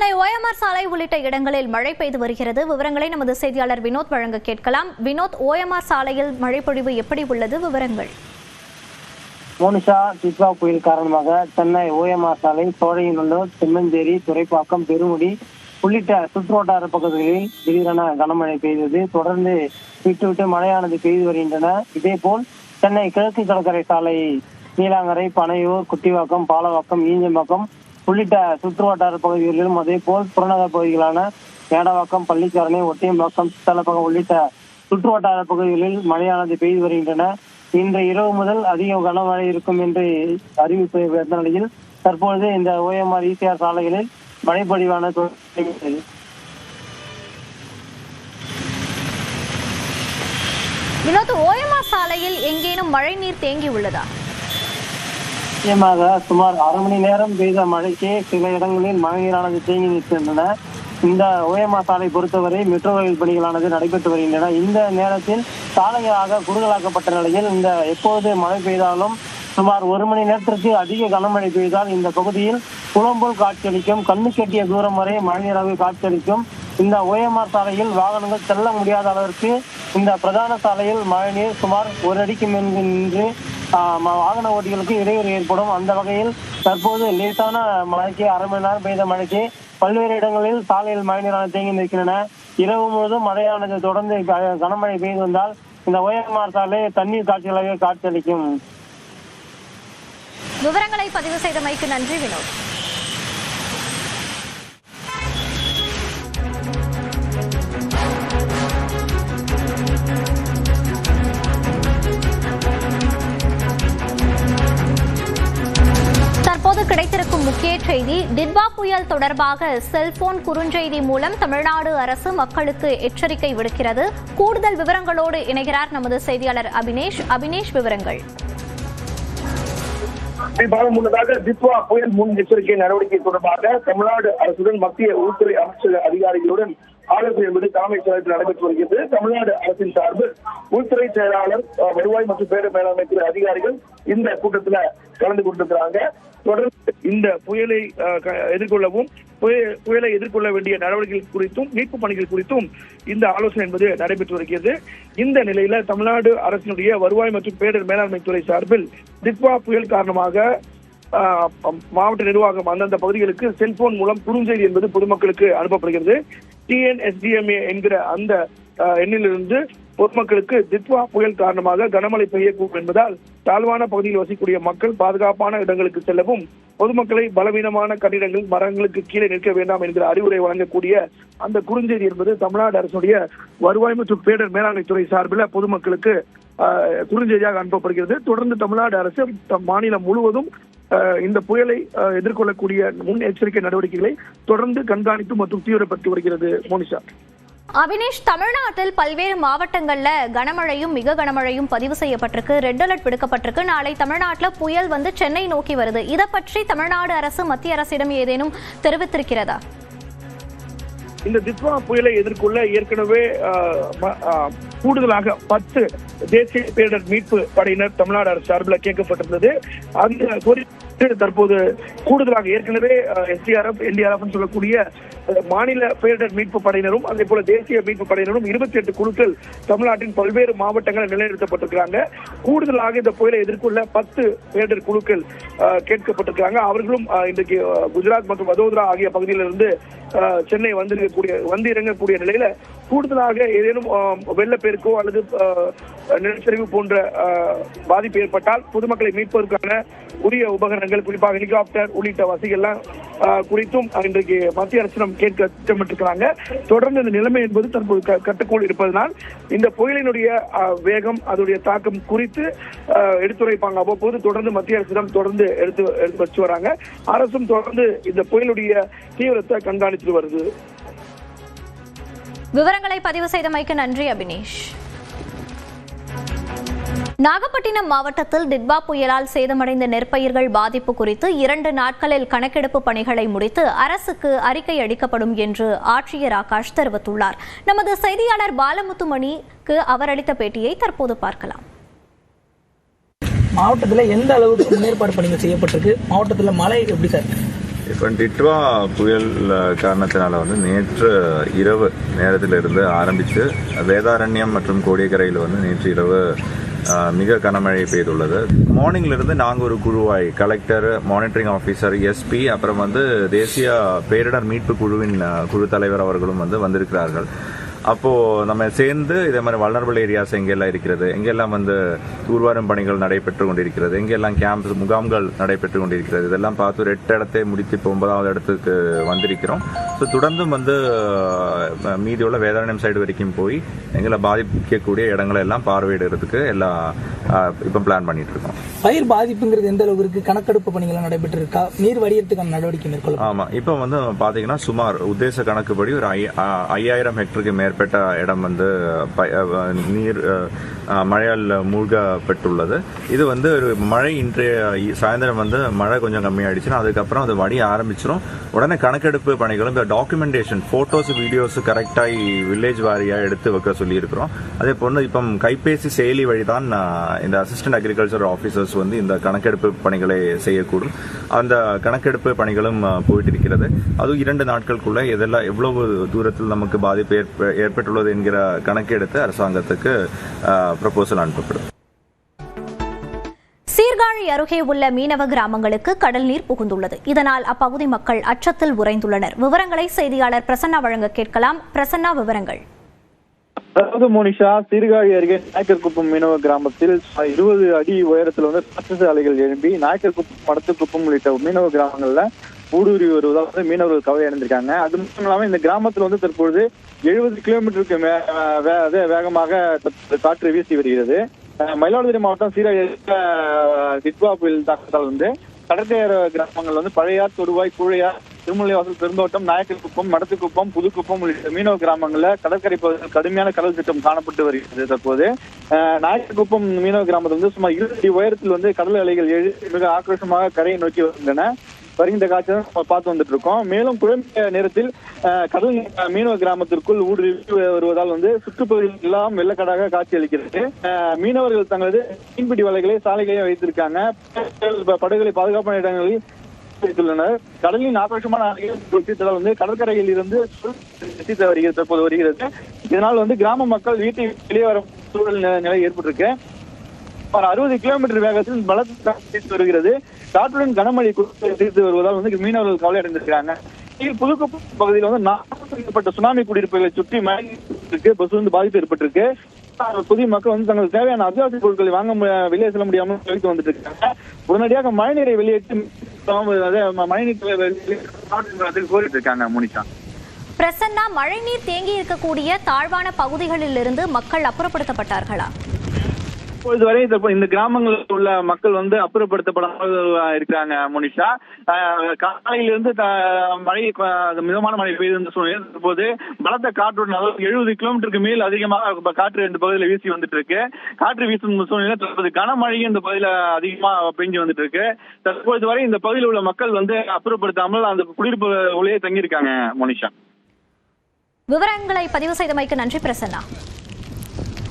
Chennai OMR சாலை உள்ளிட்ட இடங்களில் மழை பெய்து வருகிறது. விவரங்களை நமது செய்தியாளர் வினோத் வழங்க கேட்கலாம். வினோத் ஓஎம்ஆர் சாலையில் மழைப்பொழிவு எப்படி உள்ளது? விவரங்கள். மோனிஷா டிட்வா புயல் காரணமாக சென்னை ஓஎம்ஆர் சாலை சோழையநல்லூர் செம்மஞ்சேரி துறைப்பாக்கம் பெருமுடி உள்ளிட்ட சுற்றுவட்டார பகுதிகளில் திடீரென கனமழை பெய்தது. தொடர்ந்து விட்டு விட்டு மழையானது பெய்து வருகின்றன. இதே போல் சென்னை கிழக்கு கடற்கரை சாலை நீலாங்கரை பனையூர் குட்டிவாக்கம் பாலவாக்கம் ஈஞ்சம்பாக்கம் உள்ளிட்ட சுற்றுவட்டார பகுதிகளிலும் அதே போல் புறநகர் பகுதிகளான மேடவாக்கம் பள்ளிக்கரணை ஒட்டியம்பாக்கம் சித்தலப்பகம் உள்ளிட்ட சுற்றுவட்டார பகுதிகளில் மழையானது பெய்து வருகின்றன. இன்று இரவு முதல் அதிக கனமழை இருக்கும் என்று அறிவிப்பு வந்த நிலையில் தற்பொழுது இந்த ஓஎம்ஆர் இசிஆர் சாலைகளில் மழைப்பொழிவான வினோத் ஓஎம்ஆர் சாலையில் எங்கேனும் மழை நீர் தேங்கி உள்ளதா? முக்கியமாக சுமார் அரை மணி நேரம் பெய்த மழைக்கு சில இடங்களில் மழைநீரானது தேங்கி நிற்கின்றன. இந்த ஓயமா சாலை பொறுத்தவரை மெட்ரோ ரயில் பணிகளானது நடைபெற்று வருகின்றன. இந்த நேரத்தில் சாலைகளாக குறுகலாக்கப்பட்ட நிலையில் இந்த எப்போது மழை பெய்தாலும் சுமார் ஒரு மணி நேரத்திற்கு அதிக கனமழை பெய்தால் இந்த பகுதியில் புலம்போல் காட்சியளிக்கும் கண்ணு கட்டிய தூரம் வரை மழைநீராக காட்சியளிக்கும் இந்த ஓஎம்ஆர் சாலையில் வாகனங்கள் செல்ல முடியாத அளவிற்கு இந்த பிரதான சாலையில் மழைநீர் சுமார் ஒரு அடிக்கு மேல் நின்று வாகன ஓட்டிகளுக்கு இடையூறு ஏற்படும். அந்த வகையில் தற்போது லேசான மழைக்கு அரை மணி நேரம் பெய்த மழைக்கு பல்வேறு இடங்களில் சாலையில் மழைநீரான தேங்கி நிற்கின்றன. இரவு முழுவதும் மழையானது தொடர்ந்து க- கனமழை பெய்து வந்தால் இந்த ஓஎம்ஆர் சாலை தண்ணீர் காட்சிகளாக காட்சியளிக்கும். விவரங்களை பதிவு செய்தமைக்கு நன்றி வினோத். முக்கிய செய்தி டிட்வா புயல் தொடர்பாக செல்போன் குறுஞ்செய்தி மூலம் தமிழ்நாடு அரசு மக்களுக்கு எச்சரிக்கை விடுக்கிறது. கூடுதல் விவரங்களோடு இணைகிறார் நமது செய்தியாளர் அபினேஷ். அபினேஷ் விவரங்கள். முன்னதாக தித்வா புயல் முன் எச்சரிக்கை நடவடிக்கை தொடர்பாக தமிழ்நாடு அரசுடன் மத்திய உள்துறை அமைச்சக அதிகாரிகளுடன் ஆலோசனை என்பது தலைமைச் செயலகத்தில் நடைபெற்று வருகிறது. தமிழ்நாடு அரசின் சார்பில் உள்துறை செயலாளர் வருவாய் மற்றும் பேரிடர் மேலாண்மை துறை அதிகாரிகள் இந்த கூட்டத்துல கலந்து கொண்டிருக்கிறாங்க. தொடர்ந்து இந்த புயலை எதிர்கொள்ளவும் புயலை எதிர்கொள்ள வேண்டிய நடவடிக்கைகள் குறித்தும் மீட்பு பணிகள் குறித்தும் இந்த ஆலோசனை என்பது நடைபெற்று வருகிறது. இந்த நிலையில தமிழ்நாடு அரசினுடைய வருவாய் மற்றும் பேரிடர் மேலாண்மை துறை சார்பில் தித்வா புயல் காரணமாக ஆஹ், மாவட்ட நிர்வாகம் அந்தந்த பகுதிகளுக்கு செல்போன் மூலம் குறுஞ்செய்தி என்பது பொதுமக்களுக்கு அனுப்பப்படுகிறது. டிஎன்எஸ்டிஎம்ஏ என்கிற அந்த ஆஹ், எண்ணிலிருந்து பொதுமக்களுக்கு தித்வா புயல் காரணமாக கனமழை பெய்யக்கூடும் என்பதால் தாழ்வான பகுதியில் வசிக்கக்கூடிய மக்கள் பாதுகாப்பான இடங்களுக்கு செல்லவும் பொதுமக்களை பலவீனமான கட்டிடங்கள் மரங்களுக்கு கீழே நிற்க வேண்டாம் என்கிற அறிவுரை வழங்கக்கூடிய அந்த குறுஞ்செய்தி என்பது தமிழ்நாடு அரசுடைய வருவாய் மற்றும் பேரிடர் மேலாண்மை துறை சார்பில் பொதுமக்களுக்கு ஆஹ், குறுஞ்செய்தியாக அனுப்பப்படுகிறது. தொடர்ந்து தமிழ்நாடு அரசு தம் மாநிலம் முழுவதும் இந்த புயலை எதிர்கொள்ளக்கூடிய முன் எச்சரிக்கை நடவடிக்கைகளை தொடர்ந்து கண்காணித்து மற்றும் தீவிரப்படுத்தி வருகிறது மோனிஷா. அபினேஷ் தமிழ்நாட்டில் பல்வேறு மாவட்டங்கள்ல கனமழையும் மிக கனமழையும் பதிவு செய்யப்பட்டிருக்கு. ரெட் அலர்ட் விடுக்கப்பட்டிருக்கு. நாளை தமிழ்நாட்டில் புயல் வந்து சென்னை நோக்கி வருது. இதை பற்றி தமிழ்நாடு அரசு மத்திய அரசிடம் ஏதேனும் தெரிவித்திருக்கிறதா? இந்த தித்வா புயலை எதிர்கொள்ள ஏற்கனவே கூடுதலாக பத்து தேசிய பேரிடர் மீட்பு படையினர் தமிழ்நாடு அரசு சார்பில் கேட்கப்பட்டிருந்தது. அந்த கோரிக்கை தற்போது கூடுதலாக ஏற்கனவே எஸ்டிஆர்எஃப் என்டிஆர்எஃப் சொல்லக்கூடிய மாநில பேரிடர் மீட்பு படையினரும் அதே போல தேசிய மீட்பு படையினரும் இருபத்தி எட்டு குழுக்கள் தமிழ்நாட்டின் பல்வேறு மாவட்டங்களில் நிலைநிறுத்தப்பட்டிருக்கிறாங்க. கூடுதலாக இந்த புயலை எதிர்கொள்ள பத்து பேரிடர் குழுக்கள் கேட்கப்பட்டிருக்கிறாங்க. அவர்களும் இன்றைக்கு குஜராத் மற்றும் வதோதரா ஆகிய பகுதியிலிருந்து சென்னை வந்திருக்கக்கூடிய வந்து இறங்கக்கூடிய நிலையில கூடுதலாக ஏதேனும் வெள்ளப்பெருக்கோ அல்லது நிலச்சரிவு போன்ற பாதிப்பு ஏற்பட்டால் பொதுமக்களை மீட்பதற்கான உரிய உபகரணங்கள் குறிப்பாக ஹெலிகாப்டர் உள்ளிட்ட வசதிகள்லாம் குறித்தும் இன்றைக்கு மத்திய அரசிடம் கேட்க திட்டமிட்டிருக்கிறாங்க. தொடர்ந்து இந்த நிலைமை என்பது தற்போது க- கட்டுக்குள் இருப்பதனால் இந்த புயலினுடைய வேகம் அதனுடைய தாக்கம் குறித்து எடுத்துரைப்பாங்க. அவ்வப்போது தொடர்ந்து மத்திய அரசிடம் தொடர்ந்து எடுத்து எடுத்து வச்சு வராங்க. அரசும் தொடர்ந்து இந்த புயலுடைய தீவிரத்தை கண்காணித்து வருது. விவரங்களை பதிவு செய்தமைக்கு நன்றி அபினேஷ். நாகப்பட்டினம் மாவட்டத்தில் டிட்பா புயலால் சேதமடைந்த நெற்பயிர்கள் பாதிப்பு குறித்து இரண்டு நாட்களில் கணக்கெடுப்பு பணிகளை முடித்து அரசுக்கு அறிக்கை அளிக்கப்படும் என்று ஆட்சியர் ஆகாஷ் தெரிவித்துள்ளார். நமது செய்தியாளர் பாலமுத்துமணிக்கு அவர் அளித்த பேட்டியை தற்போது பார்க்கலாம். மாவட்டத்தில் எந்த அளவுக்கு முன்னேற்பாடு பணிகள் செய்யப்பட்டிருக்கு? மாவட்டத்தில் மழை எப்படி சார்? இப்போ டிட்வா புயல் காரணத்தினால வந்து நேற்று இரவு நேரத்திலிருந்து ஆரம்பித்து வேதாரண்யம் மற்றும் கோடியக்கரையில் வந்து நேற்று இரவு மிக கனமழை பெய்துள்ளது. மார்னிங்லேருந்து நாங்கள் ஒரு குழுவாய் கலெக்டர் மானிட்டரிங் ஆஃபீஸர் எஸ்பி அப்புறம் வந்து தேசிய பேரிடர் மீட்பு குழுவின் குழு தலைவர் அவர்களும் வந்து வந்திருக்கிறார்கள். அப்போ நம்ம சேர்ந்து இதே மாதிரி வல்னரபிள் ஏரியாஸ் எங்கெல்லாம் இருக்கிறது? எங்கெல்லாம் வந்து தூர்வாரும் பணிகள் நடைபெற்று கொண்டிருக்கிறது? எங்கெல்லாம் கேம்ப் முகாம்கள் நடைபெற்று கொண்டிருக்கிறது? இதெல்லாம் பார்த்து ஒரு எட்டு இடத்தை முடித்து இப்போ ஒன்பதாவது இடத்துக்கு வந்திருக்கிறோம். ஸோ தொடர்ந்தும் வந்து மீதியுள்ள வேதாரண்யம் சைடு வரைக்கும் போய் எங்களை பாதிக்கக்கூடிய இடங்களை எல்லாம் பார்வையிடுறதுக்கு எல்லாம் இப்போ பிளான் பண்ணிட்டு இருக்கோம். பயிர் பாதிப்புங்கிறது எந்த அளவுக்கு கணக்கெடுப்பு பணிகள் நடைபெற்று இருக்கா நீர் வடியறதுக்கான நடவடிக்கை மேற்கொள்ள ஆமா. இப்போ வந்து பாத்தீங்கன்னா சுமார் உத்தேச கணக்குப்படி ஒரு ஐ- ஐயாயிரம் ஹெக்டருக்கு மேற்பட்ட இடம் வந்து ப- நீர் மழையால் மூழ்கப்பட்டுள்ளது. இது வந்து ஒரு மழை இன்றைய சாயந்தரம் வந்து மழை கொஞ்சம் கம்மியாயிடுச்சுன்னா அதுக்கப்புறம் அது வடிய ஆரம்பிச்சிடும் உடனே கணக்கெடுப்பு பணிகளும் இந்த டாக்குமெண்டேஷன் ஃபோட்டோஸ் வீடியோஸ் கரெக்டாக வில்லேஜ் வாரியாக எடுத்து வைக்க சொல்லியிருக்கிறோம். அதே போன்று இப்போ கைபேசி செயலி வழி தான் இந்த அசிஸ்டன்ட் அக்ரிகல்ச்சர் ஆஃபீஸர்ஸ் வந்து இந்த கணக்கெடுப்பு பணிகளை செய்யக்கூடும். அந்த கணக்கெடுப்பு பணிகளும் போயிட்டு இருக்கிறது அதுவும் இரண்டு நாட்களுக்குள்ள எதெல்லாம் எவ்வளவு தூரத்தில் நமக்கு பாதிப்பு ஏற்ப- ஏற்பட்டுள்ளது என்கிற கணக்கெடுத்து அரசாங்கத்துக்கு ப்ரப்போசல் அனுப்பப்படும். சீர்காழி அருகே உள்ள மீனவ கிராமங்களுக்கு கடல் நீர் புகுந்துள்ளது. இதனால் அப்பகுதி மக்கள் அச்சத்தில் உறைந்துள்ளனர். விவரங்களை செய்தியாளர் பிரசன்னா வழங்க கேட்கலாம். பிரசன்னா விவரங்கள். அதாவது மோனிஷா சீர்காழி அருகே நாயக்கர்குப்பம் மீனவ கிராமத்தில் இருபது அடி உயரத்தில் வந்து ராட்சச அலைகள் எழும்பி நாயக்கர்குப்பம் மடத்துக்குப்பம் உள்ளிட்ட மீனவ கிராமங்கள்ல ஊடுருவி வருவதாக வந்து மீனவர்கள் கவலை அடைந்திருக்காங்க. அது மட்டும் இல்லாமல் இந்த கிராமத்துல வந்து தற்பொழுது எழுபது கிலோமீட்டருக்கு மே- வே- அது வேகமாக காற்று வீசி வருகிறது. மயிலாடுதுறை மாவட்டம் சீர்காழி அருகே, புயல் தாக்கத்தால் வந்து கடற்கரையோர கிராமங்கள் வந்து பழையார் தொடுவாய் கூழையார் திருமலைவாசல் பெருந்தோட்டம் நாயக்கர்குப்பம் மடத்துக்குப்பம் புதுக்குப்பம் உள்ளிட்ட மீனவ கிராமங்கள்ல கடற்கரை பகுதியில் கடுமையான கடல் திட்டம் காணப்பட்டு வருகிறது தற்போது. அஹ், நாயக்கர்குப்பம் மீனவ கிராமத்தில் வந்து சுமார் இருபது உயரத்தில் வந்து கடல் அலைகள் எழு மிக ஆக்ரோஷமாக கரையை நோக்கி வருகின்றன. வருகின்ற காட்சி நம்ம பார்த்து வந்துட்டு இருக்கோம் மேலும் குழம்பிய நேரத்தில் கடல் மீனவ கிராமத்திற்குள் ஊடுருவி வருவதால் வந்து சுற்றுப்பகுதியில் எல்லாம் வெள்ளக்கடாக காட்சி அளிக்கிறது மீனவர்கள் தங்களது மீன்பிடி வலைகளை சாலைகளையும் வைத்திருக்காங்க. படுகொலை படகுகளை பாதுகாப்பான இடங்களில் வைத்துள்ளனர். கடலின் ஆக்ரோஷமான அலைகள் வந்து கடற்கரையில் இருந்து வருகிறது தற்போது வருகிறது. இதனால் வந்து கிராம மக்கள் வீட்டை வெளியே வர சூழல் நிலை- நிலை ஏற்பட்டிருக்கு. சுமார் அறுபது கிலோமீட்டர் வேகத்தில் பலத்த வருகிறது. காற்றுடன் கனமழை தீர்த்து வருவதால் வந்து மீனவர்கள் கவலை அடைந்திருக்கிறாங்க. இதில் புதுக்குப்பம் பகுதியில் வந்து நாற்பது சுனாமி குடியிருப்புகளை சுற்றி மழை இருக்கு. பஸ் வந்து பாதிப்பு ஏற்பட்டிருக்கு. புதிய மக்கள் வந்து தங்களுக்கு தேவையான அத்தியாவசிய பொருட்களை வாங்க வெளியே செல்ல முடியாமல் தவித்து வந்துட்டு இருக்காங்க உடனடியாக மழைநீரை வெளியேற்றி மழைநீர் கோரிட்டு இருக்காங்க முனிஷா பிரசன்னா மழைநீர் தேங்கி இருக்கக்கூடிய தாழ்வான பகுதிகளில் இருந்து மக்கள் அப்புறப்படுத்தப்பட்டார்களா? இப்பொழுது வரை இந்த- கிராமங்களில் உள்ள மக்கள் வந்து அப்புறப்படுத்தப்படாமல் இருக்கிறாங்க மோனிஷா காலையிலிருந்து மழை மிதமான மழை பெய்து சூழ்நிலை தற்போது பலத்த காற்றுடன் அதாவது எழுபது கிலோமீட்டருக்கு மேல் அதிகமாக காற்று இந்த பகுதியில் வீசி வந்துட்டு இருக்கு காற்று வீசும் சூழ்நிலை தற்போது கனமழையும் இந்த பகுதியில் அதிகமாக பெஞ்சு வந்துட்டு இருக்கு தற்போது வரை இந்த பகுதியில் உள்ள மக்கள் வந்து அப்புறப்படுத்தாமல் அந்த குடியிருப்பு உள்ளே தங்கியிருக்காங்க மோனிஷா. விவரங்களை பதிவு செய்தமைக்கு நன்றி பிரசன்னா.